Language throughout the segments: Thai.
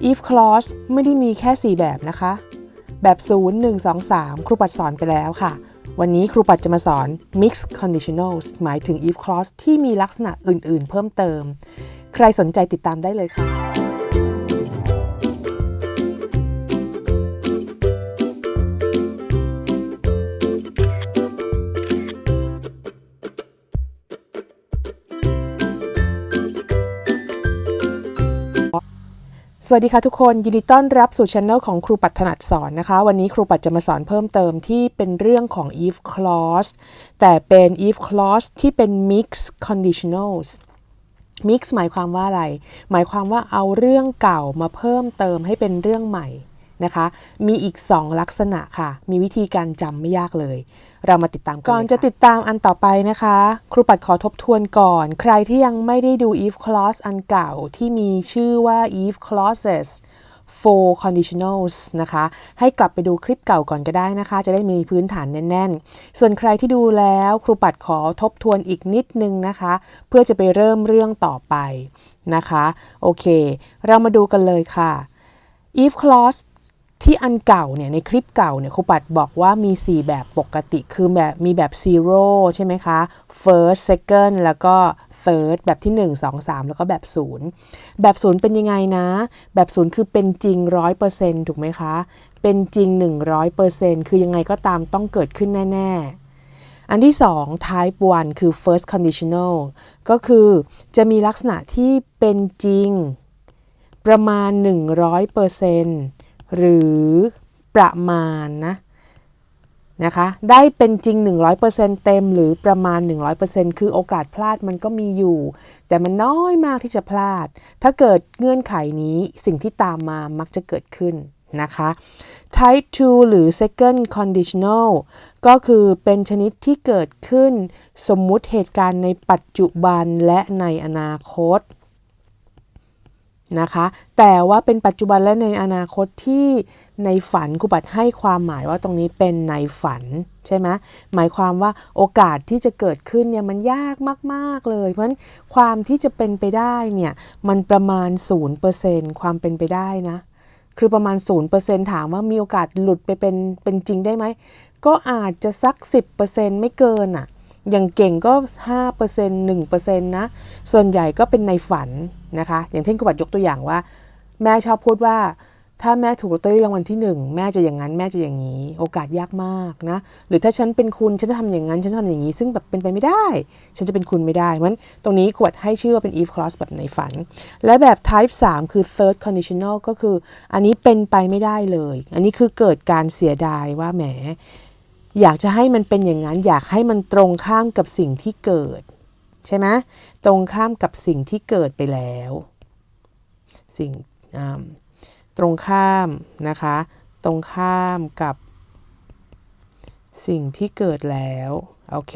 if clause ไม่ได้มีแค่ 4 แบบนะคะ แบบ 0 1 2 3 ครูปัดสอนไปแล้วค่ะ วันนี้ครูปัดจะมาสอน mixed conditionals หมายถึง if clause ที่มีลักษณะอื่น ๆ เพิ่มเติม ใครสนใจติดตามได้เลยค่ะ สวัสดีค่ะทุกคน ยินดีต้อนรับสู่ช anel ของครูปัดถนัดสอนนะคะ วันนี้ครูปัดจะมาสอนเพิ่มเติมที่เป็นเรื่องของ if clause แต่เป็น if clause ที่เป็น mix conditionals mix หมายความว่าอะไร หมายความว่าเอาเรื่องเก่ามาเพิ่มเติมให้เป็นเรื่องใหม่ นะคะ มีอีก 2 ลักษณะค่ะ มีวิธีการจำไม่ยากเลย เรามาติดตามกันก่อนจะติดตามอันต่อไปนะคะ ครูปัดขอทบทวนก่อน ใครที่ยังไม่ได้ดู if clause อันเก่าที่มีชื่อว่า if clauses for conditionals นะคะ ให้กลับไปดูคลิปเก่าก่อนก็ได้นะคะ จะได้มีพื้นฐานแน่น ๆ ส่วนใครที่ดูแล้วครูปัดขอทบทวนอีกนิดนึงนะคะ เพื่อจะไปเริ่มเรื่องต่อไปนะคะ โอเค เรามาดูกันเลยค่ะ if clause ที่อันเก่าเนี่ยในคลิปเก่าเนี่ยครูปัดบอกว่ามี 4 แบบปกติคือแบบมีแบบ zero ใช่ไหมคะ first second แล้วก็ third แบบที่ 1 2 3 แล้วก็แบบ 0 แบบ 0 เป็นยังไงนะ แบบ 0 คือเป็นจริง 100%ถูกไหมคะ เป็นจริง 100%คือยังไงก็ตามต้องเกิดขึ้นแน่ ๆอันที่ 2 type 1 คือ first conditional ก็คือจะมีลักษณะที่เป็นจริง ประมาณ 100% หรือประมาณนะนะคะได้เป็นจริง 100%เต็มหรือประมาณ 100%คือโอกาสพลาดมันก็มีอยู่ แต่มันน้อยมากที่จะพลาด ถ้าเกิดเงื่อนไขนี้สิ่งที่ตามมามักจะเกิดขึ้นนะคะ type 2 หรือ second conditional ก็คือเป็นชนิดที่เกิดขึ้นสมมุติเหตุการณ์ในปัจจุบันและในอนาคต นะคะ แต่ว่าเป็นปัจจุบันและในอนาคตที่ในฝันครูบัตให้ความหมายว่าตรงนี้เป็นในฝันใช่ไหมหมายความว่าโอกาสที่จะเกิดขึ้นเนี่ยมันยากมาก ๆ เลย เพราะฉะนั้นความที่จะเป็นไปได้เนี่ยมันประมาณ 0%ความเป็นไปได้นะ คือประมาณ 0%ถามว่ามีโอกาสหลุดไปเป็นเป็นจริงได้ไหม ก็อาจจะสัก 10%ไม่เกินอะ่ะอย่างเก่งก็ 5% 1%นะ ส่วนใหญ่ก็เป็นในฝัน นะคะ อย่างเช่นกุบัตยกตัวอย่างว่า แม่ชอบพูดว่า ถ้าแม่ถูกลอตเตอรี่รางวัลที่ 1 แม่จะอย่างนั้นแม่จะอย่างนี้ โอกาสยากมากนะหรือถ้าฉันเป็นคุณฉันจะทำอย่างนั้นฉันจะทำอย่างนี้ ซึ่งแบบเป็นไปไม่ได้ ฉันจะเป็นคุณไม่ได้เพราะฉะนั้นตรงนี้ขวดให้ชื่อว่าเป็น if clause แบบในฝัน และแบบ type 3 คือ third conditional ก็คือ อันนี้เป็นไปไม่ได้เลย อันนี้คือเกิดการเสียดายว่าแหมอยากจะให้มันเป็นอย่างนั้น อยากให้มันตรงข้ามกับสิ่งที่เกิด ใช่ไหมตรงข้ามกับสิ่งที่เกิดไปแล้ว สิ่งตรงข้ามนะคะ ตรงข้ามกับสิ่งที่เกิดแล้ว โอเค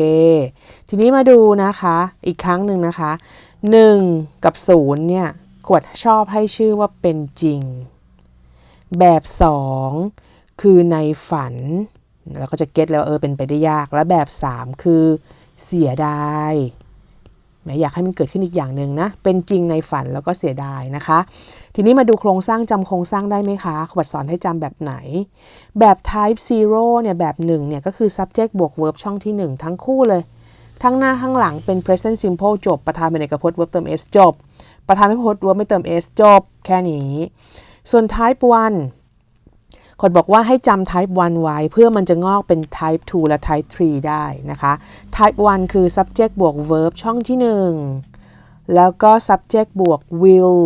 ทีนี้มาดูนะคะ อีกครั้งหนึ่งนะคะ 1 กับ 0 เนี่ยขวดชอบให้ชื่อว่าเป็นจริง แบบ 2 คือในฝัน เราก็จะเก็ตแล้วเออเป็นไปได้ยาก และแบบ 3 คือเสียดาย แม้อยากให้มันเกิดขึ้นอีกอย่างหนึ่งนะ เป็นจริงในฝันแล้วก็เสียดายนะคะ ทีนี้มาดูโครงสร้างจำโครงสร้างได้ไหมคะขวัดสอนให้จำแบบไหน แบบ type 0เนี่ยแบบ1เนี่ยก็คือ subject บวก verb ช่องที่ 1 ทั้งคู่เลย ทั้งหน้าข้างหลังเป็น present simple จบ ประธานเป็นเอกพจน์ verb เติม s จบ ประธานไม่พจน์ verb ไม่เติม s จบ แค่นี้ ส่วน type 1 คนบอกว่าให้จำ type 1 ไว้ เพื่อมันจะงอกเป็น type 2 และ type 3 ได้นะคะ type 1 คือ subject บวก verb ช่องที่ 1 แล้วก็ subject บวก will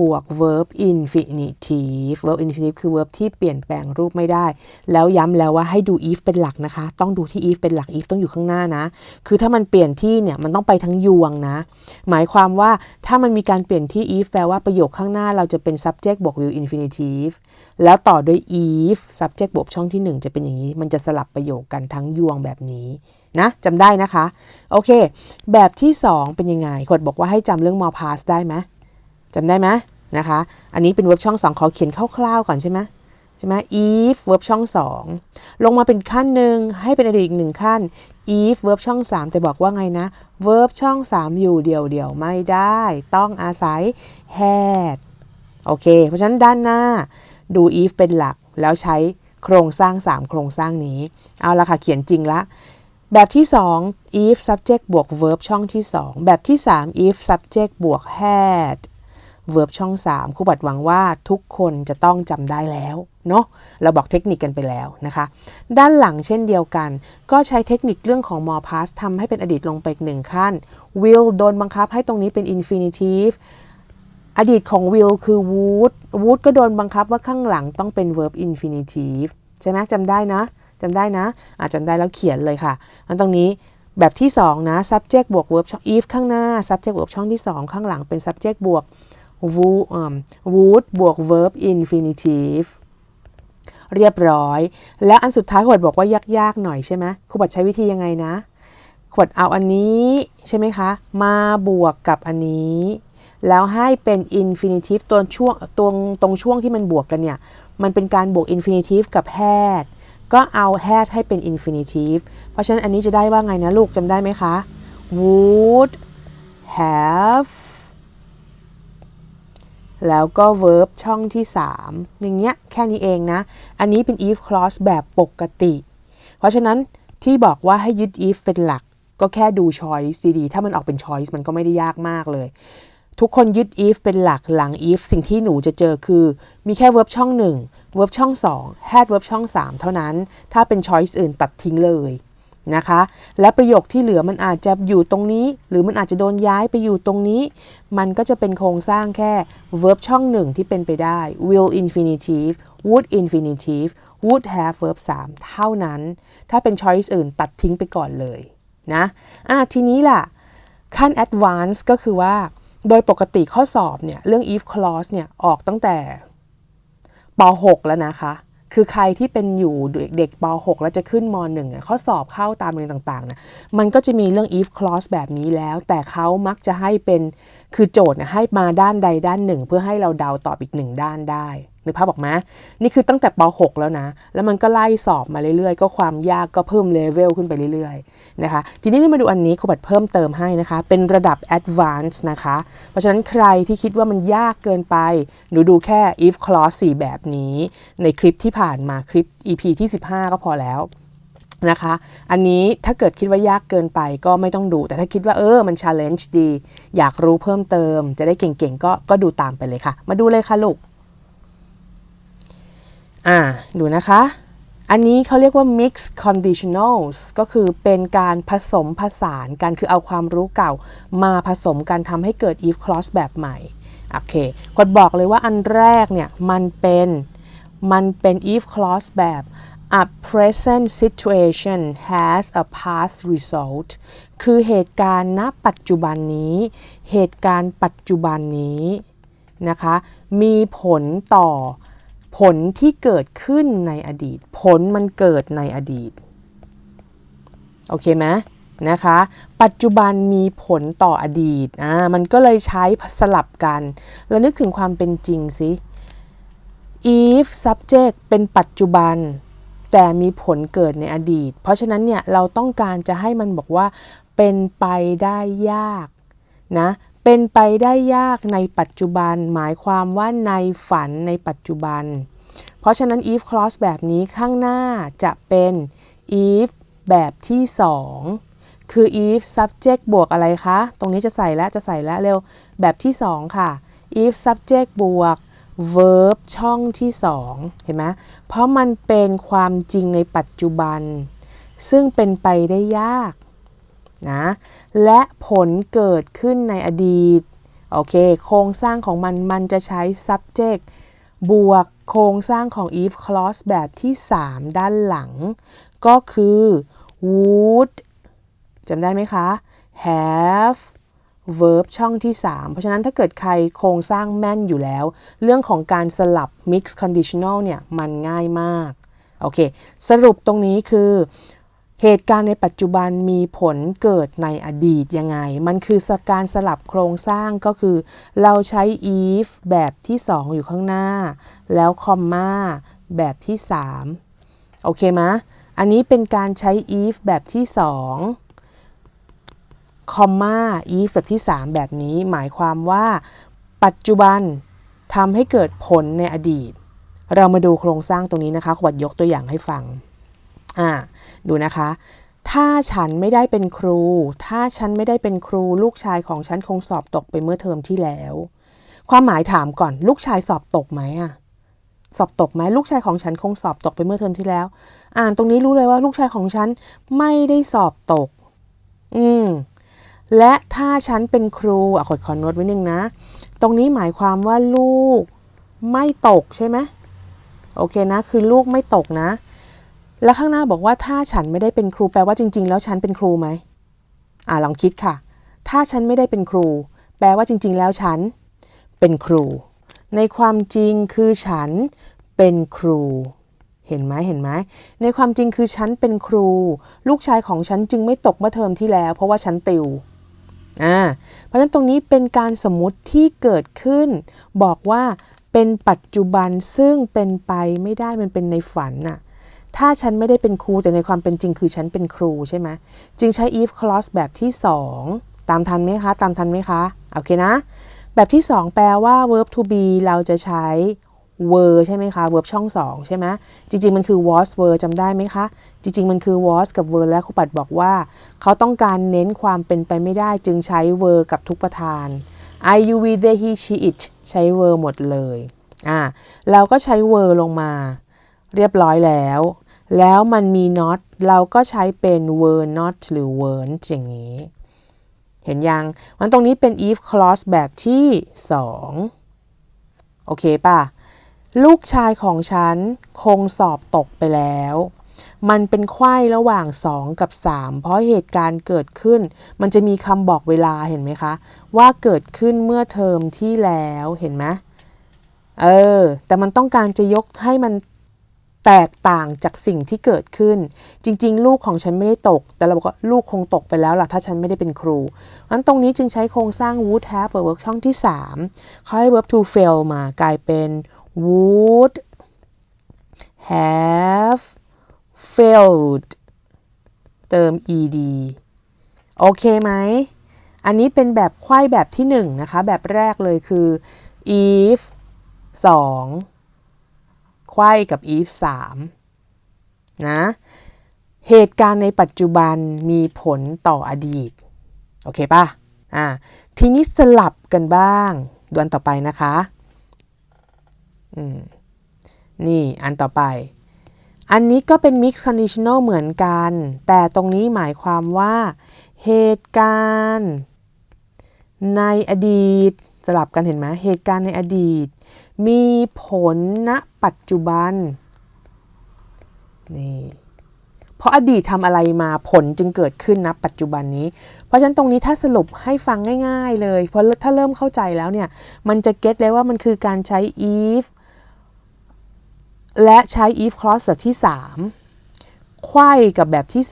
บวก verb infinitive verb infinitive คือ verb ที่เปลี่ยนแปลงรูปไม่ได้ แล้วย้ำแล้วว่าให้ดู if เป็นหลักนะคะ ต้องดูที่ if เป็นหลัก if ต้องอยู่ข้างหน้านะ คือถ้ามันเปลี่ยนที่เนี่ย มันต้องไปทั้งยวงนะ หมายความว่าถ้ามันมีการเปลี่ยนที่ if แปลว่าประโยคข้างหน้าเราจะเป็น subject บวก will infinitive แล้วต่อด้วย if subject บวกช่องที่ 1 จะเป็นอย่างนี้ มันจะสลับประโยคกันทั้งยวงแบบนี้นะจำได้นะคะ โอเค แบบที่ 2 เป็นยังไงกดบอกว่าให้จำเรื่อง more past ได้ไหม จำได้ไหมนะคะ อันนี้เป็นเวิร์บช่อง2ขอเขียนคร่าวๆก่อนใช่ไหมใช่ไหม if เวิร์บช่อง2ลงมาเป็นขั้นหนึ่งให้เป็นอดีตอีกหนึ่งขั้น if เวิร์บช่อง3จะบอกว่าไงนะ verb ช่อง3อยู่เดียวๆไม่ได้ ต้องอาศัย had โอเค เพราะฉะนั้นด้านหน้าดู if เป็นหลักแล้วใช้โครงสร้าง 3 โครงสร้างนี้ เอาละค่ะ เขียนจริงละ แบบที่ 2 if subject บวก verb ช่องที่ 2 แบบที่ 3 if subject บวก had verb ช่อง 3ครูบัดหวังว่าทุกคนจะต้องจำได้แล้วเนาะเราบอกเทคนิคกันไปแล้วนะคะ ด้านหลังเช่นเดียวกัน ก็ใช้เทคนิคเรื่องของ more past ทำให้เป็นอดีตลงไปหนึ่งขั้น will โดนบังคับให้ตรงนี้เป็น infinitive อดีตของ will คือ would would ก็โดนบังคับว่าข้างหลังต้องเป็น verb infinitive ใช่ไหมจำได้นะจำได้นะอาจจำได้แล้วเขียนเลยค่ะอันตรงนี้แบบที่ 2 นะ subject บวก verb ช่อง if ข้างหน้า subject บวกช่องที่ 2 ข้างหลังเป็น subject บวก would, บวก verb infinitive เรียบร้อย และอันสุดท้ายขวดบอกว่ายากๆหน่อยใช่ไหมครูบัดใช้วิธียังไงนะ ขวดเอาอันนี้ใช่ไหมคะ มาบวกกับอันนี้ แล้วให้เป็น infinitive ตัวช่วงตรงตรงช่วงที่มันบวกกันเนี่ย มันเป็นการบวก infinitive กับ had ก็เอา had ให้เป็น infinitive เพราะฉะนั้นอันนี้จะได้ว่าไงนะลูกจำได้ไหมคะ would have แล้วก็ verb ช่องที่ 3 อย่างเงี้ยแค่นี้เองนะ อันนี้เป็น if clause แบบปกติ เพราะฉะนั้นที่บอกว่าให้ยึด if เป็นหลัก ก็แค่ดู choice ดีๆ ถ้ามันออกเป็น choice มันก็ไม่ได้ยากมากเลย ทุกคนยึด if เป็นหลักหลัง if สิ่งที่หนูจะเจอคือ มีแค่ verb ช่อง 1 verb ช่อง 2 had verb ช่อง 3 เท่านั้น ถ้าเป็น choice อื่นตัดทิ้งเลย นะคะ และประโยคที่เหลือมันอาจจะอยู่ตรงนี้ หรือมันอาจจะโดนย้ายไปอยู่ตรงนี้ มันก็จะเป็นโครงสร้างแค่ verb ช่องหนึ่งที่เป็นไปได้ will infinitive would infinitive would have verb 3 เท่านั้น ถ้าเป็น choice อื่นตัดทิ้งไปก่อนเลยนะอะทีนี้ล่ะ ขั้น advance ก็คือว่า โดยปกติข้อสอบเนี่ย เรื่อง if clause เนี่ย ออกตั้งแต่ป .6 แล้วนะคะ คือใครที่เป็นอยู่เด็กป .6 แล้วจะขึ้นม .1 ข้อสอบเข้าตามเรียนต่างๆนะมันก็จะมีเรื่อง if clause แบบนี้แล้ว แต่เขามักจะให้เป็นคือโจทย์ให้มาด้านใดด้านหนึ่ง เพื่อให้เราเดาตอบอีกหนึ่งด้านได้นึกภาพออกไหมนี่คือตั้งแต่ป .6 แล้วนะ แล้วมันก็ไล่สอบมาเรื่อยๆ ก็ความยากก็เพิ่มเลเวลขึ้นไปเรื่อยๆ นะคะ ทีนี้มาดูอันนี้ครูบัตเพิ่มเติมให้นะคะ เป็นระดับ advanced นะคะ เพราะฉะนั้นใครที่คิดว่ามันยากเกินไป หนูดูแค่ if clause 4 แบบนี้ ในคลิปที่ผ่านมาคลิป EP ที่ 15 ก็พอแล้วนะคะ อันนี้ถ้าเกิดคิดว่ายากเกินไปก็ไม่ต้องดู แต่ถ้าคิดว่าเออ มัน challenge ดี อยากรู้เพิ่มเติม จะได้เก่งๆ ก็ก็ดูตามไปเลยค่ะ มาดูเลยค่ะลูก อ่าดูนะคะ อันนี้เขาเรียกว่า mix conditionals ก็คือเป็นการผสมผสานกันคือเอาความรู้เก่ามาผสมกันทำให้เกิด if clause แบบใหม่ โอเคกดบอกเลยว่าอันแรกเนี่ยมันเป็นมันเป็น if clause แบบ a present situation has a past result คือเหตุการณ์ณปัจจุบันนี้ เหตุการณ์ปัจจุบันนี้นะคะ มีผลต่อ ผลที่เกิดขึ้นในอดีต ผลมันเกิดในอดีต โอเคไหมนะคะ ปัจจุบันมีผลต่ออดีตอ่ามันก็เลยใช้สลับกัน แล้วนึกถึงความเป็นจริงสิ if subject เป็นปัจจุบัน แต่มีผลเกิดในอดีต เพราะฉะนั้นเนี่ยเราต้องการจะให้มันบอกว่าเป็นไปได้ยากนะ เป็นไปได้ยากในปัจจุบัน หมายความว่าในฝันในปัจจุบัน เพราะฉะนั้น if clause แบบนี้ข้างหน้าจะเป็น if แบบที่ 2 คือ if subject บวกอะไรคะ ตรงนี้จะใส่แล้วจะใส่แล้วเร็ว แบบที่ 2 ค่ะ if subject บวก verb ช่องที่ 2 เห็นไหมเพราะมันเป็นความจริงในปัจจุบัน ซึ่งเป็นไปได้ยาก นะและผลเกิดขึ้นในอดีตโอเคโครงสร้างของมันมันจะใช้ subject บวกโครงสร้างของ if clause แบบที่ 3 ด้านหลัง ก็คือ would จำได้ไหมคะ have verb ช่องที่ 3 เพราะฉะนั้นถ้าเกิดใครโครงสร้างแม่นอยู่แล้ว เรื่องของการสลับ mix conditional เนี่ย มันง่ายมาก โอเค สรุปตรงนี้คือ เหตุการณ์ในปัจจุบันมีผลเกิดในอดีตยังไง มันคือการสลับโครงสร้างก็คือ เราใช้ if แบบที่ 2 อยู่ข้างหน้า แล้วคอมมาแบบที่ 3 โอเคไหมอันนี้เป็นการใช้ if แบบที่ 2 คอมมา if แบบที่ 3 แบบนี้หมายความว่า ปัจจุบันทำให้เกิดผลในอดีต เรามาดูโครงสร้างตรงนี้นะคะขวัญยกตัวอย่างให้ฟัง อ่าดูนะคะ ถ้าฉันไม่ได้เป็นครู ถ้าฉันไม่ได้เป็นครูลูกชายของฉันคงสอบตกไปเมื่อเทอมที่แล้ว ความหมายถามก่อน ลูกชายสอบตกไหมอะสอบตกไหมลูกชายของฉันคงสอบตกไปเมื่อเทอมที่แล้ว อ่านตรงนี้รู้เลยว่าลูกชายของฉันไม่ได้สอบตก อืมและถ้าฉันเป็นครูอะขอขอโน้ตไว้นึงนะ ตรงนี้หมายความว่าลูกไม่ตกใช่ไหมโอเคนะ คือลูกไม่ตกนะ แล้วข้างหน้าบอกว่าถ้าฉันไม่ได้เป็นครูแปลว่าจริง ๆ แล้วฉันเป็นครูไหมอ่าลองคิดค่ะ ถ้าฉันไม่ได้เป็นครู แปลว่าจริง ๆ แล้วฉัน เป็นครู ในความจริงคือฉันเป็นครู เห็นไหมเห็นไหมในความจริงคือฉันเป็นครู ลูกชายของฉันจึงไม่ตกเมื่อเทอมที่แล้ว เพราะว่าฉันติวอ่าเพราะฉะนั้นตรงนี้เป็นการสมมติที่เกิดขึ้น บอกว่าเป็นปัจจุบันซึ่งเป็นไปไม่ได้มันเป็นในฝันน่ะ ถ้าฉันไม่ได้เป็นครูแต่ในความเป็นจริงคือฉันเป็นครูใช่ไหมจึงใช้ if clause แบบที่ 2 ตามทันไหมคะ ตามทันไหมคะ โอเคนะ แบบที่ 2 แปลว่า verb to be เราจะใช้ were ใช่ไหมคะ verb ช่อง 2 ใช่ไหมจริง ๆ มันคือ was were จำได้ไหมคะ จริง ๆ มันคือ was กับ were และครูปัดบอกว่า เขาต้องการเน้นความเป็นไปไม่ได้ จึงใช้ were กับทุกประธาน I you we they he she it ใช้ were หมดเลยอ่าเราก็ใช้ were ลงมา เรียบร้อยแล้ว แล้วมันมี not เราก็ใช้เป็น were not หรือ weren't อย่างนี้ เห็นยังมันตรงนี้เป็น if clause แบบที่ 2 โอเคป่ะ ลูกชายของฉันคงสอบตกไปแล้ว มันเป็นไข้ระหว่าง 2 กับ 3 เพราะเหตุการณ์เกิดขึ้น มันจะมีคำบอกเวลาเห็นไหมคะ ว่าเกิดขึ้นเมื่อเทอมที่แล้วเห็นไหมเออ แต่มันต้องการจะยกให้มัน แตกต่างจากสิ่งที่เกิดขึ้น จริง ๆ ลูกของฉันไม่ได้ตก แต่เราบอกว่าลูกคงตกไปแล้วล่ะถ้าฉันไม่ได้เป็นครูงั้นตรงนี้จึงใช้โครงสร้าง would have verb ช่องที่ 3 เขาให้ verb to fail มากลายเป็น would have failed เติม ed โอเคไหม อันนี้เป็นแบบไขว้แบบที่ 1 นะคะ แบบแรกเลยคือ if 2 ไข้กับ if 3นะ เหตุการณ์ในปัจจุบันมีผลต่ออดีต โอเคป่ะ อ่า ทีนี้สลับกันบ้างดูอันต่อไปนะคะ อืม นี่อันต่อไป อันนี้ก็เป็น mix conditional เหมือนกัน แต่ตรงนี้หมายความว่า เหตุการณ์ในอดีต สลับกันเห็นไหมเหตุการณ์ในอดีต มีผลณปัจจุบันนี่เพราะอดีตทำอะไรมาผลจึงเกิดขึ้นณปัจจุบันนี้ เพราะฉะนั้นตรงนี้ถ้าสรุปให้ฟังง่าย ๆ เลยเพราะถ้าเริ่มเข้าใจแล้วเนี่ย มันจะเก็ตเลยว่ามันคือการใช้ if และใช้ if clause แบบที่ 3 ไขว้กับแบบที่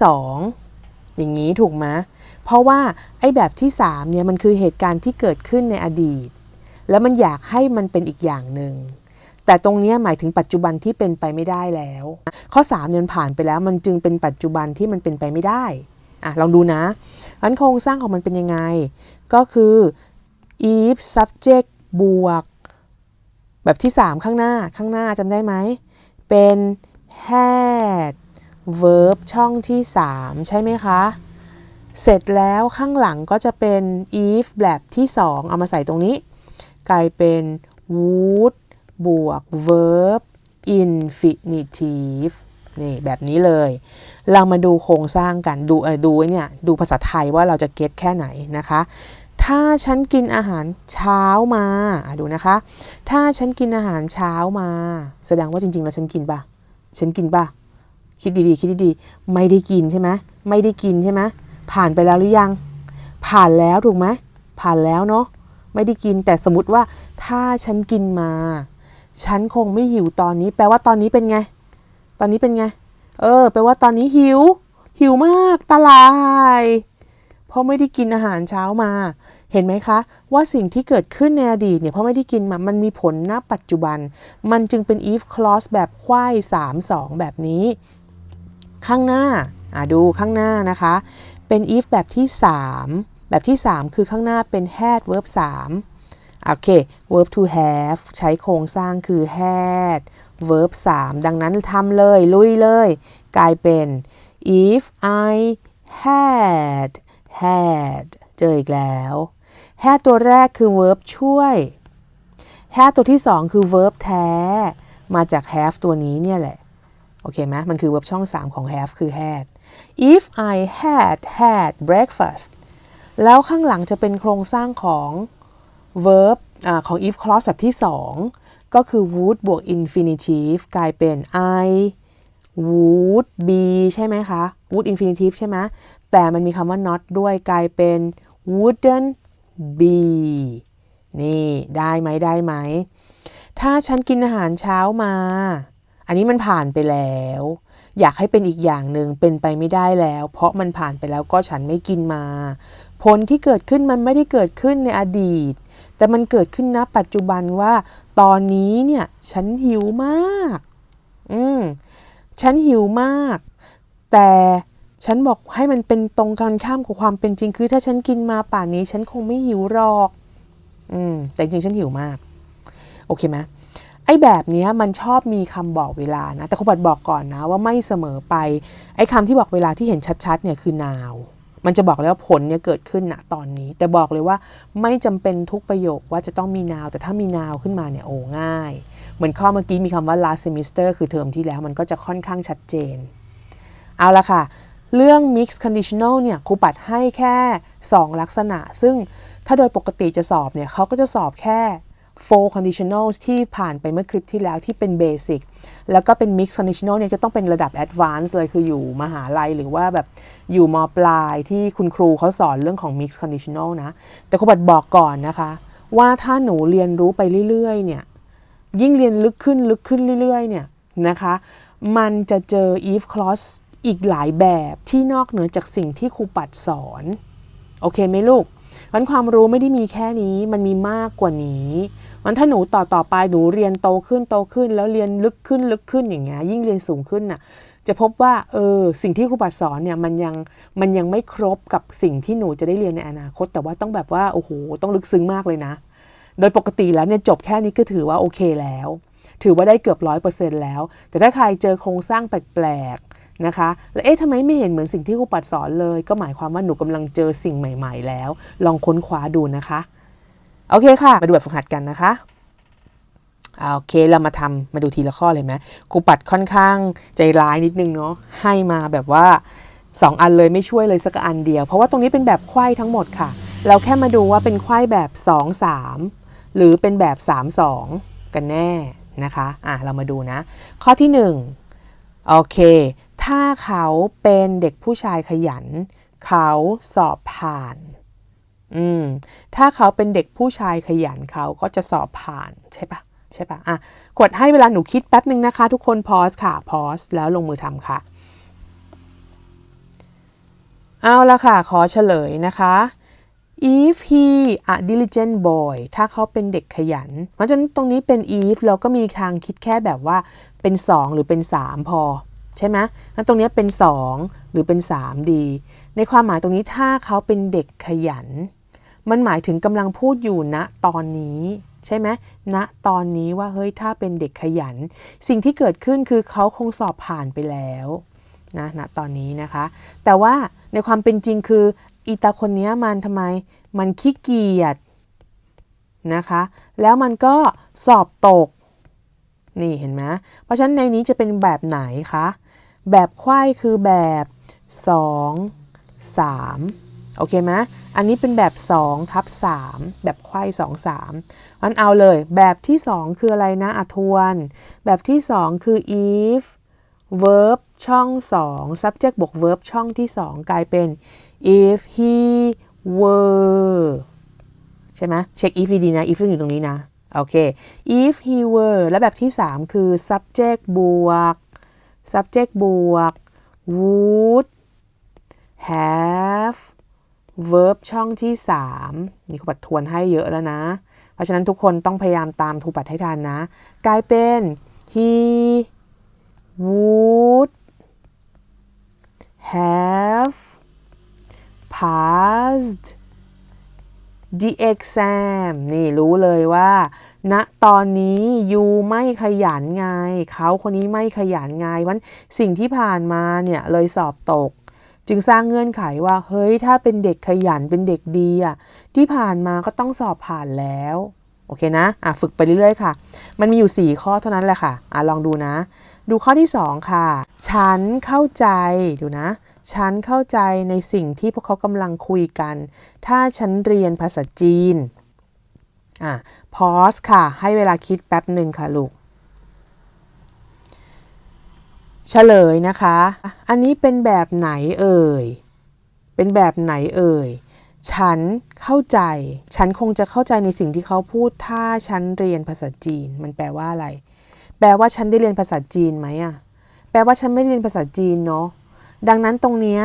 2 อย่างนี้ถูกไหมเพราะว่าไอ้แบบที่ 3 เนี่ยมันคือเหตุการณ์ที่เกิดขึ้นในอดีต แล้วมันอยากให้มันเป็นอีกอย่างหนึ่งแต่ตรงนี้หมายถึงปัจจุบันที่เป็นไปไม่ได้แล้ว ข้อ3เนี่ยมันผ่านไปแล้วมันจึงเป็นปัจจุบันที่มันเป็นไปไม่ได้อะลองดูนะอันโครงสร้างของมันเป็นยังไง ก็คือ if subject บวก แบบที่ 3 ข้างหน้าข้างหน้าจำได้ไหม เป็น had verb ช่องที่ 3 ใช่ไหมคะ เสร็จแล้วข้างหลังก็จะเป็น if แบบที่ 2 เอามาใส่ตรงนี้ กลายเป็น would บวก verb infinitive นี่แบบนี้เลย เรามาดูโครงสร้างกัน ดูเออดูเนี่ย ดูภาษาไทยว่าเราจะเก็ตแค่ไหนนะคะ ถ้าฉันกินอาหารเช้ามาดูนะคะ ถ้าฉันกินอาหารเช้ามา แสดงว่าจริง ๆ แล้วฉันกินปะฉันกินปะคิดดีๆ คิดดีๆ ไม่ได้กินใช่ไหมไม่ได้กินใช่ไหมผ่านไปแล้วหรือยัง ผ่านแล้วถูกไหมผ่านแล้วเนาะ ไม่ได้กิน แต่สมมติว่าถ้าฉันกินมา ฉันคงไม่หิวตอนนี้ แปลว่าตอนนี้เป็นไง ตอนนี้เป็นไง เออ แปลว่าตอนนี้หิว หิวมากตาลายเพราะไม่ได้กินอาหารเช้ามา เห็นไหมคะ ว่าสิ่งที่เกิดขึ้นในอดีตเนี่ยเพราะไม่ได้กินมามันมีผลณปัจจุบัน มันจึงเป็น if clause แบบไขว้3 2 แบบนี้ ข้างหน้าอะดูข้างหน้านะคะ เป็น if แบบที่ 3 แบบที่ 3 คือข้างหน้าเป็น had verb 3 โอเค verb to have ใช้โครงสร้างคือ had verb 3 ดังนั้นทำเลย ลุยเลย กลายเป็น if I had had เจออีกแล้ว had ตัวแรกคือ verb ช่วย had ตัวที่ 2 คือ verb แท้ มาจาก have ตัวนี้เนี่ยแหละ โอเคไหมมันคือ verb ช่อง 3 ของ have คือ had if I had had breakfast แล้วข้างหลังจะเป็นโครงสร้างของ verb อของ if clause แบบที่ 2 ก็คือ would บวก infinitive กลายเป็น I would be ใช่ไหมคะ would infinitive ใช่ไหมแต่มันมีคำว่า not ด้วยกลายเป็น wouldn't be นี่ได้ไหมได้ไหม ถ้าฉันกินอาหารเช้ามา อันนี้มันผ่านไปแล้ว อยากให้เป็นอีกอย่างหนึ่งเป็นไปไม่ได้แล้ว เพราะมันผ่านไปแล้วก็ฉันไม่กินมา ผลที่เกิดขึ้นมันไม่ได้เกิดขึ้นในอดีต แต่มันเกิดขึ้นณปัจจุบันว่า ตอนนี้เนี่ยฉันหิวมาก อืมฉันหิวมาก แต่ฉันบอกให้มันเป็นตรงกันข้ามกับความเป็นจริง คือ ถ้าฉันกินมาป่านนี้ ฉันคงไม่หิวหรอก อืม แต่จริงฉันหิวมาก โอเคไหมไอ้แบบนี้มันชอบมีคำบอกเวลานะ แต่ครูบัตบอกก่อนนะว่าไม่เสมอไป ไอ้คำที่บอกเวลาที่เห็นชัดๆเนี่ยคือ now มันจะบอกแล้วว่าผลเนี่ยเกิดขึ้นณตอนนี้ แต่บอกเลยว่าไม่จำเป็นทุกประโยคว่าจะต้องมี now แต่ถ้ามี now ขึ้นมาเนี่ยโอ้ง่าย เหมือนข้อเมื่อกี้มีคำว่า last semester คือเทอมที่แล้วมันก็จะค่อนข้างชัดเจน เอาละค่ะ เรื่อง mixed conditional เนี่ยครูปัดให้แค่ 2 ลักษณะ ซึ่งถ้าโดยปกติจะสอบเนี่ยเขาก็จะสอบแค่ four conditionals ที่ผ่านไปเมื่อคลิปที่แล้วที่เป็น basic แล้วก็เป็น mixed conditional เนี่ยจะต้องเป็นระดับ advanced เลยคืออยู่มหาลัยหรือว่าแบบอยู่มปลายที่คุณครูเขาสอนเรื่องของ mixed conditional นะ แต่ครูปัดบอกก่อนนะคะ ว่าถ้าหนูเรียนรู้ไปเรื่อยๆเนี่ยยิ่งเรียนลึกขึ้นลึกขึ้นเรื่อยๆเนี่ยนะคะมันจะเจอ if clause อีกหลายแบบที่นอกเหนือจากสิ่งที่ครูปัดสอน โอเคไหมลูกมันความรู้ไม่ได้มีแค่นี้มันมีมากกว่านี้ มันถ้าหนูต่อต่อไปหนูเรียนโตขึ้นโตขึ้น แล้วเรียนลึกขึ้นลึกขึ้นอย่างเงี้ยยิ่งเรียนสูงขึ้นน่ะจะพบว่าเออสิ่งที่ครูปัดสอนเนี่ยมันยังมันยังไม่ครบกับสิ่งที่หนูจะได้เรียนในอนาคต แต่ว่าต้องแบบว่าโอ้โหต้องลึกซึ้งมากเลยนะ โดยปกติแล้วเนี่ยจบแค่นี้ก็ถือว่าโอเคแล้ว ถือว่าได้เกือบร้อยเปอร์เซ็นต์แล้ว แต่ถ้าใครเจอโครงสร้างแปลกๆนะคะแล้วเอ๊ะทำไมไม่เห็นเหมือนสิ่งที่ครูปัดสอนเลย ก็หมายความว่าหนูกำลังเจอสิ่งใหม่ ๆ แล้ว ลองค้นคว้าดูนะคะ โอเคค่ะ มาดูแบบฝึกหัดกันนะคะโอเคเรามาทำมาดูทีละข้อเลยไหมครูปัดค่อนข้างใจร้ายนิดนึงเนาะให้มาแบบว่า 2 อันเลยไม่ช่วยเลยสักอันเดียว เพราะว่าตรงนี้เป็นแบบไขว้ทั้งหมดค่ะ เราแค่มาดูว่าเป็นไขว้แบบ 2 3 หรือเป็นแบบ 3 2 กันแน่นะคะ อะเรามาดูนะ ข้อที่ 1 โอเค ถ้าเขาเป็นเด็กผู้ชายขยัน เขาสอบผ่าน อืมถ้าเขาเป็นเด็กผู้ชายขยันเขาก็จะสอบผ่านใช่ปะใช่ปะอะกดให้เวลาหนูคิดแป๊บหนึ่งนะคะ ทุกคนพอสค่ะพอสแล้วลงมือทำค่ะ เอาละค่ะ ขอเฉลยนะคะ if he a diligent boy ถ้าเขาเป็นเด็กขยัน เพราะฉะนั้นตรงนี้เป็น if เราก็มีทางคิดแค่แบบว่าเป็น 2 หรือเป็น 3 พอใช่ไหมงั้นตรงนี้เป็น 2 หรือเป็น 3 ดี ในความหมายตรงนี้ถ้าเขาเป็นเด็กขยัน มันหมายถึงกำลังพูดอยู่ณตอนนี้ใช่ไหมณตอนนี้ว่าเฮ้ยถ้าเป็นเด็กขยัน สิ่งที่เกิดขึ้นคือเขาคงสอบผ่านไปแล้วนะณตอนนี้นะคะ แต่ว่าในความเป็นจริงคืออีตาคนนี้มันทำไมมันขี้เกียจนะคะ แล้วมันก็สอบตก นี่เห็นไหมเพราะฉะนั้นในนี้จะเป็นแบบไหนคะ แบบไข้คือแบบ 2 3 โอเคไหมอันนี้เป็นแบบ2ทับ3แบบไขว้2 3มันเอาเลยแบบที่ 2 คืออะไรนะอทวน แบบที่ 2 คือ if verb ช่อง 2 subject บวก verb ช่องที่ 2 กลายเป็น if he were ใช่ไหมเช็ค if ดีนะ if ต้องอยู่ตรงนี้นะ โอเค if he were แล้วแบบที่ 3 คือ subject บวก subject บวก would have verb ช่องที่ 3 นี่ครูปัดทวนให้เยอะแล้วนะ เพราะฉะนั้นทุกคนต้องพยายามตามครูปัดให้ทันนะ กลายเป็น he would have passed the exam นี่รู้เลยว่าณตอนนี้ยูไม่ขยันไง เขาคนนี้ไม่ขยันไงวันสิ่งที่ผ่านมาเนี่ยเลยสอบตก จึงสร้างเงื่อนไขว่า เฮ้ยถ้าเป็นเด็กขยันเป็นเด็กดีอะที่ผ่านมาก็ต้องสอบผ่านแล้ว โอเคนะอะฝึกไปเรื่อยๆค่ะ มันมีอยู่ 4 ข้อเท่านั้นแหละค่ะอะลองดูนะ ดูข้อที่ 2 ค่ะ ฉันเข้าใจดูนะ ฉันเข้าใจในสิ่งที่พวกเขากำลังคุยกัน ถ้าฉันเรียนภาษาจีนอะพอสค่ะ ให้เวลาคิดแป๊บหนึ่งค่ะลูก เฉลยนะคะ อันนี้เป็นแบบไหนเอ่ย เป็นแบบไหนเอ่ย ฉันเข้าใจ ฉันคงจะเข้าใจในสิ่งที่เขาพูดถ้าฉันเรียนภาษาจีน มันแปลว่าอะไร แปลว่าฉันได้เรียนภาษาจีนไหมอะแปลว่าฉันไม่ได้เรียนภาษาจีนเนาะ ดังนั้นตรงเนี้ย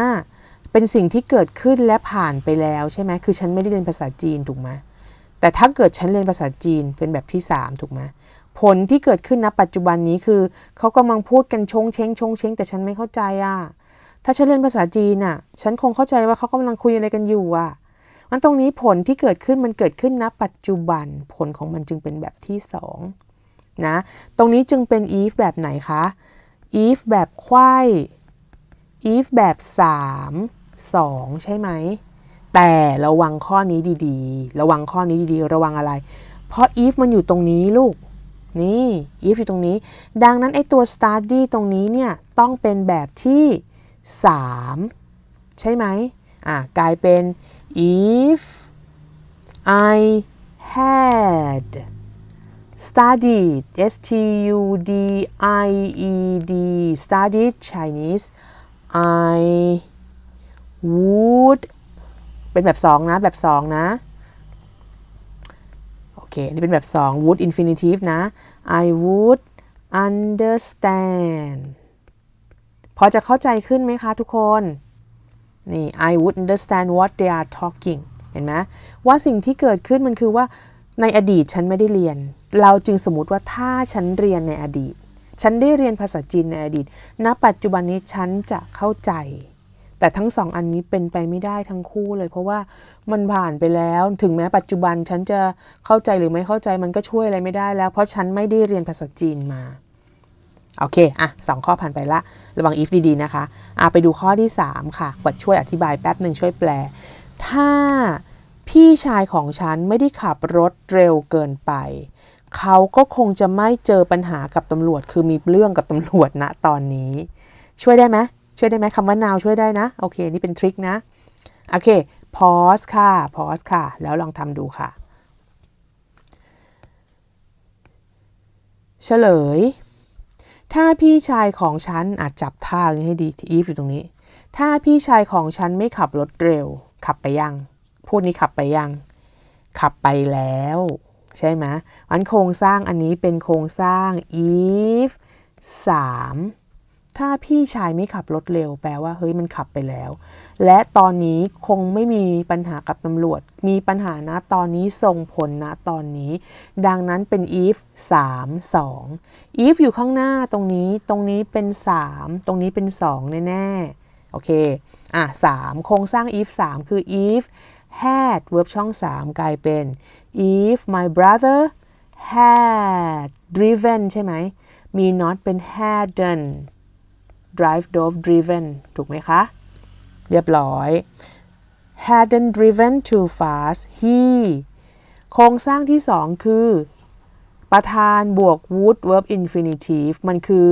เป็นสิ่งที่เกิดขึ้นและผ่านไปแล้วใช่ไหมคือฉันไม่ได้เรียนภาษาจีนถูกไหมแต่ถ้าเกิดฉันเรียนภาษาจีนเป็นแบบที่ 3 ถูกไหม ผลที่เกิดขึ้นณปัจจุบันนี้คือเขากำลังพูดกันชงเชงชงเชงแต่ฉันไม่เข้าใจอะถ้าฉันเรียนภาษาจีนอะฉันคงเข้าใจว่าเขากำลังคุยอะไรกันอยู่อะมันตรงนี้ผลที่เกิดขึ้นมันเกิดขึ้นณปัจจุบันผลของมันจึงเป็นแบบที่2นะตรงนี้จึงเป็น if แบบไหนคะ if แบบไข้ if แบบ 3 2 ใช่ไหม แต่ระวังข้อนี้ดีๆ ระวังข้อนี้ดีๆ ระวังอะไร เพราะ if มันอยู่ตรงนี้ลูก นี่ if อยู่ตรงนี้ ดังนั้นไอตัว study ตรงนี้เนี่ย ต้องเป็นแบบที่ 3 ใช่ไหมอะกลายเป็น if I had studied S T U D I E D studied Chinese I would เป็นแบบ 2 นะ แบบ 2 นะ เคนนี้เป็นแบบ 2 would infinitive นะ I would understand พอจะเข้าใจขึ้นไหมคะทุกคน นี่ I would understand what they are talking เห็นไหมว่าสิ่งที่เกิดขึ้นมันคือว่าในอดีตฉันไม่ได้เรียน เราจึงสมมติว่าถ้าฉันเรียนในอดีต ฉันได้เรียนภาษาจีนในอดีต ณ ปัจจุบันนี้ฉันจะเข้าใจ แต่ทั้งสองอันนี้เป็นไปไม่ได้ทั้งคู่เลย เพราะว่ามันผ่านไปแล้ว ถึงแม้ปัจจุบันฉันจะเข้าใจหรือไม่เข้าใจมันก็ช่วยอะไรไม่ได้แล้ว เพราะฉันไม่ได้เรียนภาษาจีนมา โอเค อะสองข้อผ่านไปละ ระวัง if ดีๆ นะคะอะไปดูข้อที่ 3 ค่ะวัดช่วยอธิบายแป๊บหนึ่งช่วยแปล ถ้าพี่ชายของฉันไม่ได้ขับรถเร็วเกินไป เขาก็คงจะไม่เจอปัญหากับตำรวจ คือมีเรื่องกับตำรวจณตอนนี้ ช่วยได้ไหม ช่วยได้ไหมคำว่านาวช่วยได้นะ โอเค นี่เป็นทริคนะ โอเค pause ค่ะ pause ค่ะ แล้วลองทำดูค่ะ เฉลย ถ้าพี่ชายของฉันอาจจับท่านี้ให้ดี if อยู่ตรงนี้ ถ้าพี่ชายของฉันไม่ขับรถเร็ว ขับไปยัง พูดนี้ขับไปยัง ขับไปแล้ว ใช่ไหมวันโครงสร้างอันนี้เป็นโครงสร้าง if 3 ถ้าพี่ชายไม่ขับรถเร็วแปลว่าเฮ้ยมันขับไปแล้ว และตอนนี้คงไม่มีปัญหากับตำรวจ มีปัญหานะตอนนี้ส่งผลนะตอนนี้ ดังนั้นเป็น if 3 2 if อยู่ข้างหน้าตรงนี้ตรงนี้เป็น 3 ตรงนี้เป็น 2 แน่ๆโอเคอะ3โครงสร้าง if 3 คือ if had verb ช่อง 3 กลายเป็น if my brother had driven ใช่ไหมมี not เป็น hadn't drive drove driven ถูกไหมคะ เรียบร้อย hadn't driven too fast he โครงสร้างที่2คือ ประธานบวก would verb infinitive มันคือ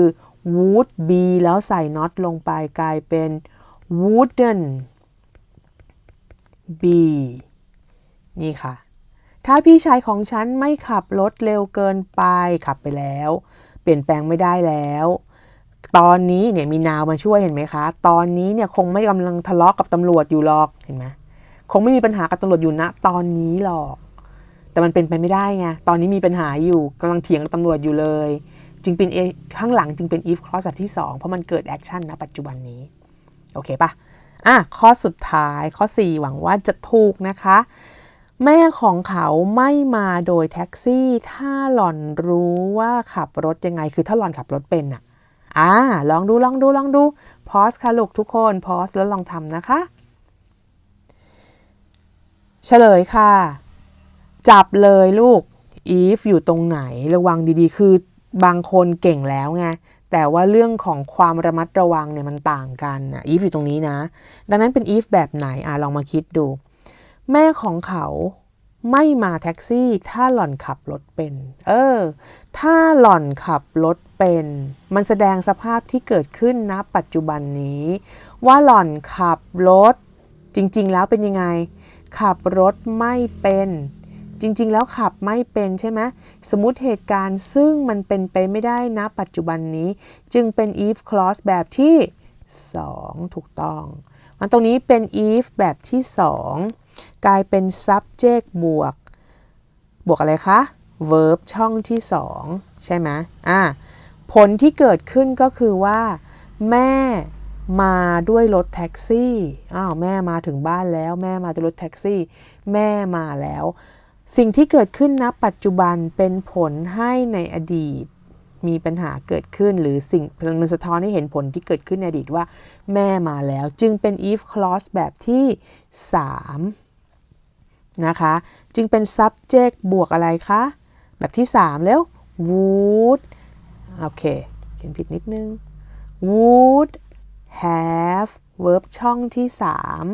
would be แล้วใส่ not ลงไปกลายเป็น wouldn't be นี่ค่ะ ถ้าพี่ชายของฉันไม่ขับรถเร็วเกินไปขับไปแล้ว เปลี่ยนแปลงไม่ได้แล้ว ตอนนี้เนี่ยมีนาวมาช่วยเห็นไหมคะ ตอนนี้เนี่ยคงไม่กำลังทะเลาะกับตำรวจอยู่หรอกเห็นไหมคงไม่มีปัญหากับตำรวจอยู่ณตอนนี้หรอก แต่มันเป็นไปไม่ได้ไง ตอนนี้มีปัญหาอยู่กำลังเถียงกับตำรวจอยู่เลย จึงเป็น A ข้างหลังจึงเป็น if clause ที่ 2 เพราะมันเกิด action ณปัจจุบันนี้ โอเคปะอะ ข้อสุดท้ายข้อ 4 หวังว่าจะถูกนะคะ แม่ของเขาไม่มาโดยแท็กซี่ ถ้าหล่อนรู้ว่าขับรถยังไง คือถ้าหล่อนขับรถเป็นอะ อ่า ลองดู ลองดู ลองดูพอสค่ะลูกทุกคนพอสแล้วลองทำนะคะ เฉลยค่ะ จับเลยลูก if อยู่ตรงไหนระวังดีๆ คือบางคนเก่งแล้วไง แต่ว่าเรื่องของความระมัดระวังเนี่ยมันต่างกันนะ if อยู่ตรงนี้นะ ดังนั้นเป็น if แบบไหน อะ ลองมาคิดดู แม่ของเขาไม่มาแท็กซี่ ถ้าหล่อนขับรถเป็น เออ ถ้าหล่อนขับรถ เป็น มันแสดงสภาพที่เกิดขึ้นณปัจจุบันนี้ ว่าหล่อนขับรถ จริงๆ แล้วเป็นยังไง ขับรถไม่เป็น จริงๆ แล้วขับไม่เป็นใช่ไหมสมมติเหตุการณ์ซึ่งมันเป็นไปไม่ได้นะปัจจุบันนี้ จึงเป็น if clause แบบที่ 2 ถูกต้อง มันตรงนี้เป็น if แบบที่ 2 กลายเป็น subject บวก บวกอะไรคะ verb ช่องที่ 2 ใช่ไหมอะ ผลที่เกิดขึ้นก็คือว่า แม่มาด้วยรถแท็กซี่อ้าวแม่มาถึงบ้านแล้ว แม่มาด้วยรถแท็กซี่ แม่มาแล้ว สิ่งที่เกิดขึ้นณปัจจุบันเป็นผลให้ในอดีตมีปัญหาเกิดขึ้นหรือสิ่งมันสะท้อนให้เห็นผลที่เกิดขึ้นในอดีตว่า แม่มาแล้วจึงเป็น if clause แบบที่ 3 นะคะ จึงเป็น subject บวกอะไรคะ แบบที่ 3 แล้ว would โอเค เขียนผิดนิดนึง would have verb ช่องที่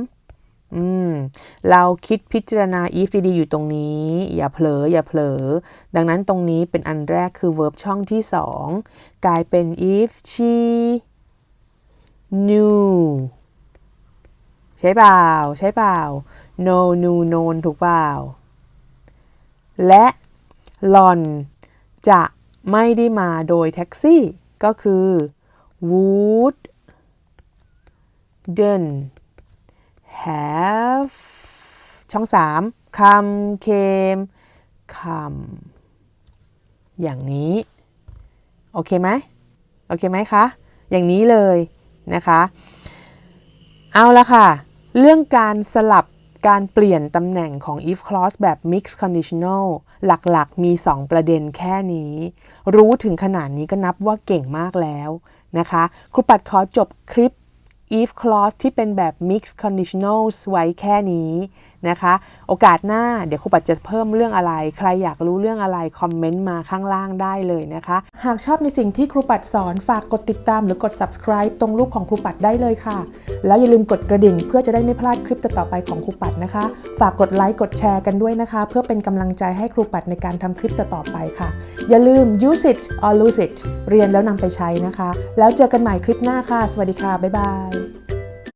3 อืม เราคิดพิจารณา if ดีๆอยู่ตรงนี้ อย่าเผลอ อย่าเผลอ ดังนั้นตรงนี้เป็นอันแรกคือ verb ช่องที่ 2 กลายเป็น if she knew ใช่เปล่า ใช่เปล่า no knew known ถูกเปล่า และหลอนจะ ไม่ได้มาโดยแท็กซี่ ก็คือ would didn't have ช่อง3 come came come อย่างนี้ โอเคไหมโอเคไหมคะ อย่างนี้เลยนะคะ เอาละค่ะ เรื่องการสลับ การเปลี่ยนตำแหน่งของ if clause แบบ mix conditional หลักๆ มี 2 ประเด็นแค่นี้ รู้ถึงขนาดนี้ก็นับว่าเก่งมากแล้วนะคะ ครูปัดขอจบคลิป if clause ที่เป็นแบบ mixed conditionals ไว้แค่นี้นะคะ โอกาสหน้าเดี๋ยวครูปัดจะเพิ่มเรื่องอะไร ใครอยากรู้เรื่องอะไร คอมเมนต์มาข้างล่างได้เลยนะคะ หากชอบในสิ่งที่ครูปัดสอนฝากกดติดตามหรือกด subscribe ตรงรูปของครูปัดได้เลยค่ะ แล้วอย่าลืมกดกระดิ่งเพื่อจะได้ไม่พลาดคลิปต่อๆไปของครูปัดนะคะ ฝากกดไลค์กดแชร์กันด้วยนะคะ เพื่อเป็นกำลังใจให้ครูปัดในการทำคลิปต่อๆไปค่ะ อย่าลืม use it or lose it เรียนแล้วนำไปใช้นะคะ แล้วเจอกันใหม่คลิปหน้าค่ะ สวัสดีค่ะบ๊ายบาย Thank you.